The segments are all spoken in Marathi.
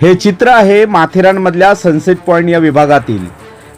हे चित्र आहे माथेरानमधल्या सनसेट पॉईंट या विभागातील.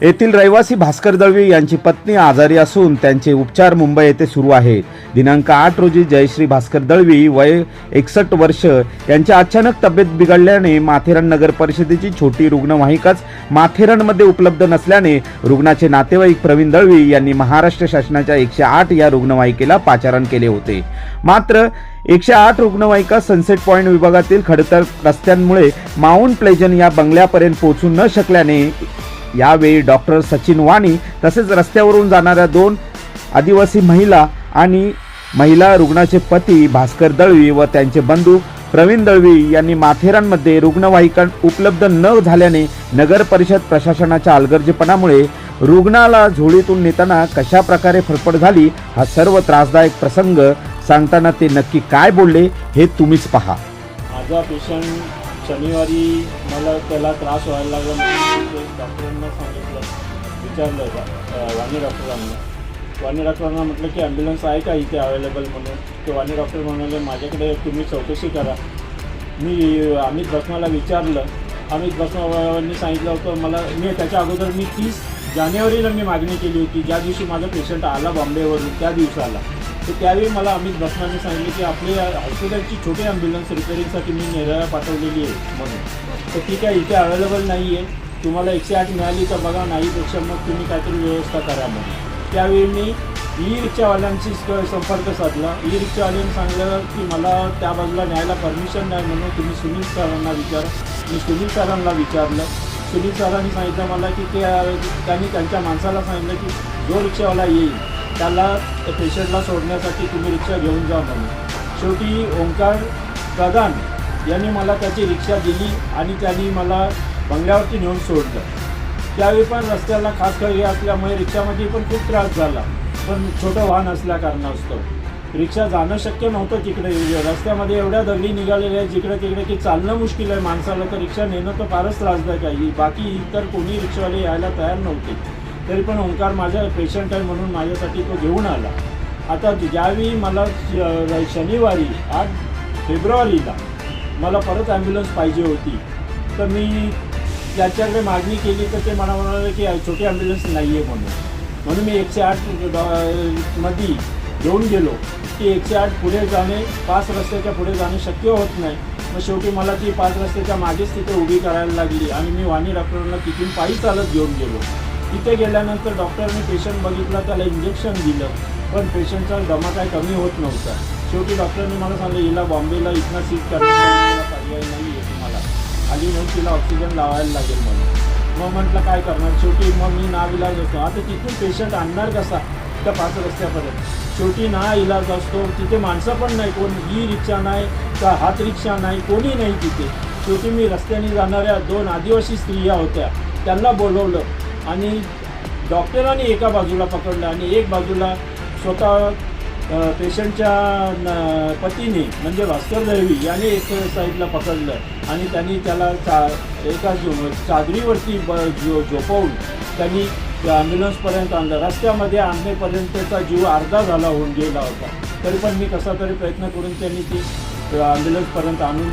येथील रहिवासी भास्कर दळवी यांची पत्नी आजारी असून त्यांचे उपचार मुंबई येथे सुरू आहेत दिनांक आठ रोजी जयश्री भास्कर दळवी वय एकसष्ट वर्ष यांच्या अचानक तब्येत बिघडल्याने माथेरान नगर परिषदेची छोटी रुग्णवाहिकाच माथेरानमध्ये उपलब्ध नसल्याने रुग्णाचे नातेवाईक प्रवीण दळवी यांनी महाराष्ट्र शासनाच्या एकशे आठ या रुग्णवाहिकेला पाचारण केले होते. मात्र एकशे आठ रुग्णवाहिका सनसेट पॉईंट विभागातील खडतर रस्त्यांमुळे माउंट प्लेजन या बंगल्यापर्यंत पोहोचू न शकल्याने यावेळी डॉक्टर सचिन वाणी तसेच रस्त्यावरून जाणाऱ्या दोन आदिवासी महिला आणि महिला रुग्णाचे पती भास्कर दळवी व त्यांचे बंधू प्रवीण दळवी यांनी माथेरानमध्ये रुग्णवाहिका उपलब्ध न झाल्याने नगर परिषद प्रशासनाच्या अलगर्जीपणामुळे रुग्णाला झोळीतून नेताना कशा प्रकारे फरफड झाली हा सर्व त्रासदायक प्रसंग सांगताना ते नक्की काय बोलले हे तुम्हीच पहा. माझा पेशंट शनिवारी मला त्याला त्रास व्हायला लागला मी डॉक्टरांना सांगितलं. विचारलं वाणी डॉक्टरांना. वाणी डॉक्टरांना म्हटलं की ॲम्ब्युलन्स आहे का इथे अवेलेबल म्हणून? ते वाणी डॉक्टर म्हणाले माझ्याकडे तुम्ही चौकशी करा. मी अमित भस्माला विचारलं. अमित भस्मावांनी सांगितलं होतं मला मी त्याच्या अगोदर मी तीस जानेवारीला मी मागणी केली होती. ज्या दिवशी माझा पेशंट आला बॉम्बेवरून त्या दिवसाला. तर त्यावेळी मला अमित भस्माने सांगितले की आपली हॉस्पिटलची छोटी ॲम्ब्युलन्स रिपेरिंगसाठी मी नेरळा पाठवलेली आहे म्हणून. तर ती काय इथे अवेलेबल नाही आहे तुम्हाला एकशे आठ मिळाली तर बघा नाहीपेक्षा मग तुम्ही काहीतरी व्यवस्था करा मग त्यावेळी मी ई रिक्षावाल्यांशी संपर्क साधला. ई रिक्षावाल्यांनी सांगलं की मला त्या बाजूला न्यायला परमिशन नाही म्हणून तुम्ही सुनील सरांना विचार. मी सुनील सरांना विचारलं. सुनील सरांनी सांगितलं मला की ते त्यांनी त्यांच्या माणसाला सांगितलं की जो रिक्षावाला येईल त्याला पेशंटला सोडण्यासाठी तुम्ही रिक्षा घेऊन जा म्हणून. शेवटी ओंकार प्रधान यांनी मला त्याची रिक्षा दिली आणि त्यांनी मला बंगल्यावरती नेऊन सोडलं. त्यावेळी पण रस्त्याला खास खरी असल्यामुळे रिक्षामध्ये पण खूप त्रास झाला. पण छोटं वाहन असल्या कारणास्तव. रिक्षा जाणं शक्य नव्हतं तिकडे. रस्त्यामध्ये एवढ्या दगडी निघालेल्या आहेत जिकडे तिकडे की चालणं मुश्किल आहे माणसाला तर रिक्षा नेणं तर फारच त्रासदायक आहे. बाकी इतर कोणी रिक्षावाले यायला तयार नव्हते. तरी पण ओंकार माझा पेशंट आहे म्हणून माझ्यासाठी तो घेऊन आला. आता ज्यावेळी मला श- शनिवारी आठ फेब्रुवारीला मला परत ॲम्ब्युलन्स पाहिजे होती तर मी त्याच्याकडे मागणी केली तर ते मला म्हणाले की छोटी ॲम्ब्युलन्स नाही आहे म्हणून. म्हणून मी एकशे आठमध्ये घेऊन गेलो की एकशे आठ पुढे जाणे पाच रस्त्याच्या पुढे जाणे शक्य होत नाही. मग शेवटी मला ती पाच रस्त्याच्या मागेच तिथे उभी करायला लागली आणि मी वाणी डॉक्टरांना तिथून पायी चालत घेऊन गेलो. तिथे गेल्यानंतर डॉक्टरने पेशंट बघितला त्याला इंजेक्शन दिलं. पण पेशंटचा दमा काय कमी होत नव्हता. शेवटी डॉक्टरने मला सांगितलं हिला बॉम्बेला इथनं सीट करण्याचा पर्याय नाही आहे तुम्हाला. आली मग तिला ऑक्सिजन लावायला लागेल म्हणून. मग म्हटलं काय करणार? शेवटी मग मी ना इलाज असतो. आता तिथून पेशंट आणणार कसा? त्या पाच रस्त्यापर्यंत. शेवटी ना इलाज असतो. तिथे माणसं पण नाही. कोण ही रिक्षा नाही का हात रिक्षा नाही कोणी नाही तिथे. शेवटी मी रस्त्याने जाणाऱ्या दोन आदिवासी स्त्रिया होत्या. त्यांना बोलवलं. आणि डॉक्टरांनी एका बाजूला पकडलं आणि एक बाजूला स्वतः पेशंटच्या न- पतीने म्हणजे भास्कर दळवी याने एक साईडला पकडलं आणि त्यांनी त्याला चा एका जो चादरीवरती ब जो झोपवून त्यांनी ॲम्ब्युलन्सपर्यंत आणलं. रस्त्यामध्ये आणण्यापर्यंतचा जीव अर्धा झाला होऊन गेला होता. तरी पण मी कसा तरी प्रयत्न करून त्यांनी ती ॲम्ब्युलन्सपर्यंत आणून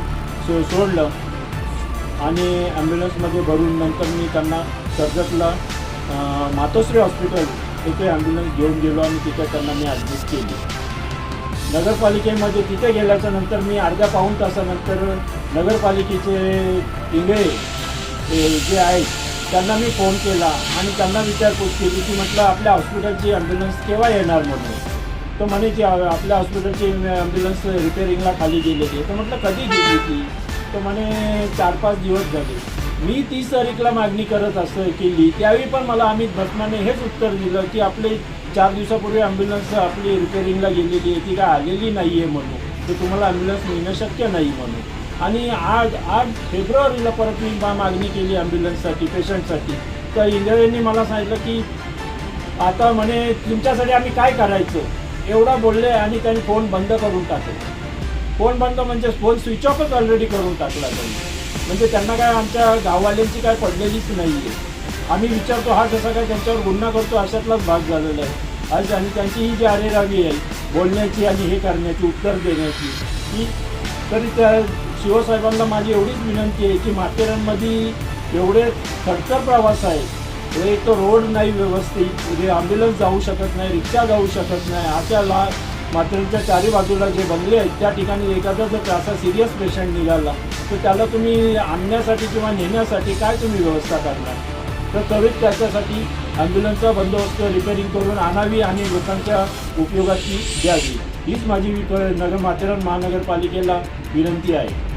सो सोडलं. आणि ॲम्ब्युलन्समध्ये भरून नंतर मी त्यांना कर्जतला मातोश्री हॉस्पिटल तिथे ॲम्ब्युलन्स घेऊन गेलो आणि तिथे त्यांना मी ॲडमिट केली. नगरपालिकेमध्ये तिथे गेल्याच्यानंतर मी अर्ध्या पाऊण तासानंतर नगरपालिकेचे इंगळे जे आहेत त्यांना मी फोन केला आणि त्यांना विचारपूस केली की म्हटलं आपल्या हॉस्पिटलची ॲम्ब्युलन्स केव्हा येणार म्हणून? तर म्हणे की आपल्या हॉस्पिटलची ॲम्ब्युलन्स रिपेअरिंगला खाली गेलेली आहे. तर म्हटलं कधी गेली ती? तर म्हणे चार पाच दिवस झाले. मी तीस तारीखला मागणी करत असं केली. त्यावेळी पण मला अमित भस्माने हेच उत्तर दिलं की आपले चार दिवसापूर्वी ॲम्ब्युलन्स आपली रिपेअरिंगला गेलेली आहे. ती काय आलेली नाही आहे म्हणून. तर तुम्हाला ॲम्ब्युलन्स मिळणं शक्य नाही म्हणून. आणि आज आठ फेब्रुवारीला परत मी मा- मागणी केली ॲम्ब्युलन्ससाठी पेशंटसाठी तर इंग्रजांनी मला सांगितलं की आता म्हणे तुमच्यासाठी आम्ही काय करायचं? एवढा बोलले आणि त्यांनी फोन बंद करून टाकले. फोन बंद म्हणजे फोन स्विच ऑफच ऑलरेडी करून टाकला त्यांनी. म्हणजे त्यांना काय आमच्या गाववाल्यांची काय पडलेलीच नाही आहे आम्ही विचारतो हा कसा काय त्यांच्यावर गुन्हा करतो अशातलाच भाग झालेला आहे. आज आणि त्यांची ही जी अरेरावी आहे बोलण्याची आणि हे करण्याची उत्तर देण्याची ही तरी त्या शिवसाहेबांना माझी एवढीच विनंती आहे की माथेरानमध्ये एवढे खडतर प्रवास आहे. एक तो रोड नाही व्यवस्थित म्हणजे ॲम्ब्युलन्स जाऊ शकत नाही रिक्षा जाऊ शकत नाही अशा ला माथेरानच्या चारी बाजूला जे बंगले आहेत त्या ठिकाणी एखादा जर असा सिरियस पेशंट निघाला तर त्याला तुम्ही आणण्यासाठी किंवा नेण्यासाठी काय तुम्ही व्यवस्था करणार? तर त्वरित त्याच्यासाठी ॲम्ब्युलन्सचा बंदोबस्त रिपेरिंग करून आणावी आणि लोकांच्या उपयोगाची द्यावी हीच माझी नगर माथेरान महानगरपालिकेला विनंती आहे.